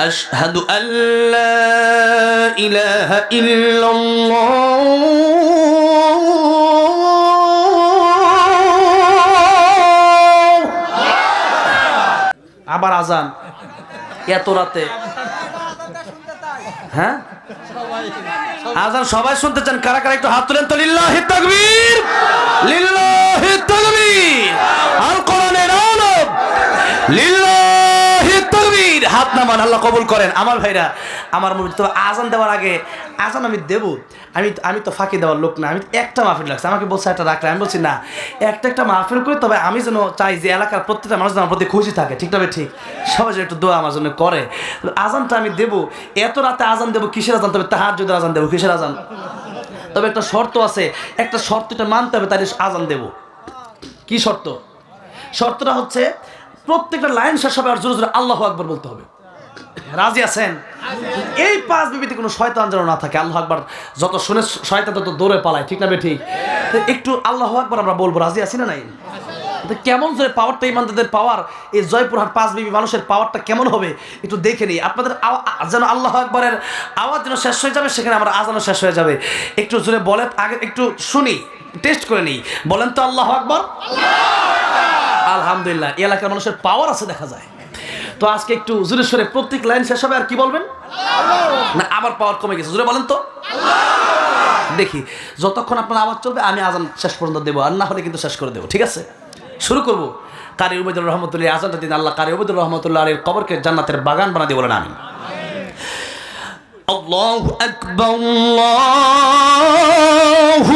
أشهد أن لا إله إلا الله আবার আজান এত রাতে হ্যাঁ আজান সবাই শুনতে চান কারা কারা একটু হাত তুলেন তো লিল্লাহি তাকবীর লিল্লাহি তাকবীর আল কোরআনের আলম লিল্লাহি তাকবীর হাত নামান আল্লাহ কবুল করেন। আমার ভাইরা, আমার মনে তো আজান দেওয়ার আগে, আজান আমি দেব। আমি আমি তো ফাঁকি দেওয়ার লোক না, আমি একটা মাহফিল লাগছে আমাকে বলছে একটা রাখলে, আমি বলছি, না, একটা একটা মাহফিল করি, তবে আমি যেন চাই যে এলাকার প্রত্যেকটা মানুষ আমার প্রতি খুশি থাকে। ঠিক তবে ঠিক। সবাই একটু দোয়া আমার জন্য করে। আজানটা আমি দেবো। এত রাতে আজান দেবো, কিসের আজান? তবে তাহার যদি আজান দেবো, কিসের আজান? তবে একটা শর্ত আছে। একটা শর্তটা মানতে হবে, তাহলে আজান দেব। কি শর্ত? শর্তটা হচ্ছে প্রত্যেকটা লাইন শেষ হবে আর জোরে জোরে আল্লাহ আকবর বলতে হবে। রাজি আছেন? এই পাঁচ বিবিতে কোনো শয়তান যেন না থাকে, আল্লাহ আকবর যত শুনে শয়তান তত দৌড়ে পালায়, ঠিক না বে ঠিক একটু আল্লাহ আকবর আমরা বলব, রাজি আছি না নাই? কেমন জোরে পাওয়ারটা ইমানদারদের পাওয়ার, এই জয়পুরহাট পাঁচ বিবি মানুষের পাওয়ারটা কেমন হবে? একটু দেখে নিই। আপনাদের যেন আল্লাহ আকবরের আওয়াজ যেন শেষ হয়ে যাবে, সেখানে আমার আজানও শেষ হয়ে যাবে। একটু জোরে বলে আগে একটু শুনি টেস্ট করে নিই। বলেন তো আল্লাহ আকবর। আলহামদুলিল্লাহ এলাকার মানুষের পাওয়ার আছে দেখা যায়। তো আজকে একটু জোরে সরে প্রত্যেক লাইন শেষ হবে, আর কি বলবেন? না, আবার পাওয়ার কমে গেছে, জোরে বলেন তো। দেখি, যতক্ষণ আপনার আওয়াজ চলবে, আমি আজান শেষ পর্যন্ত দেবো, আর না হলে কিন্তু শেষ করে দেবো, ঠিক আছে? শুরু করব। কারি উবেদুর রহমতুল্লাহ আজানটা দিন, আল্লাহ কারি উবেদুর রহমতুল্লাহ আলীর কবরকে জান্নাতের বাগান বানা দিয়ে বলেন আমি আল্লাহ আকবর, আল্লাহু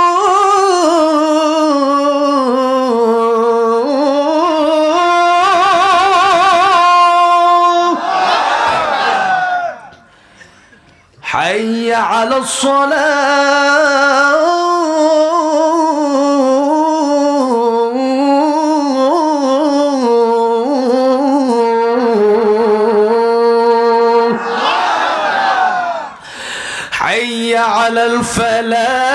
حي على الصلاة. حي على الفلاح.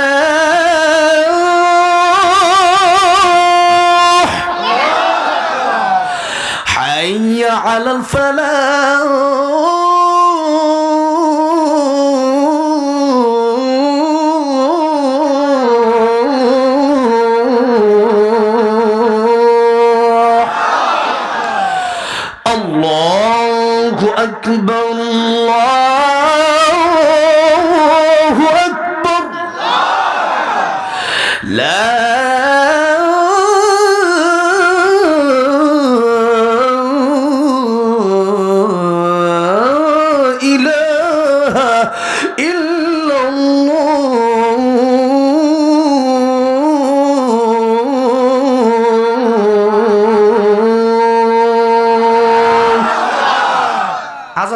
حي على الفلاح. أكبر الله أكبر. لا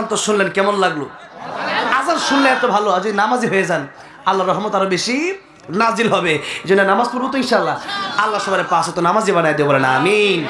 আজান তো শুনলেন, কেমন লাগল? আজান শুনলে এত ভালো, আজ নামাজি হয়ে যান। আল্লাহ রহমত আরও বেশি নাজিল হবে। যে নামাজ পড়ব তো ইনশাল্লাহ আল্লাহ সবার পাশে তো নামাজি বানাই দেবো না আমিন।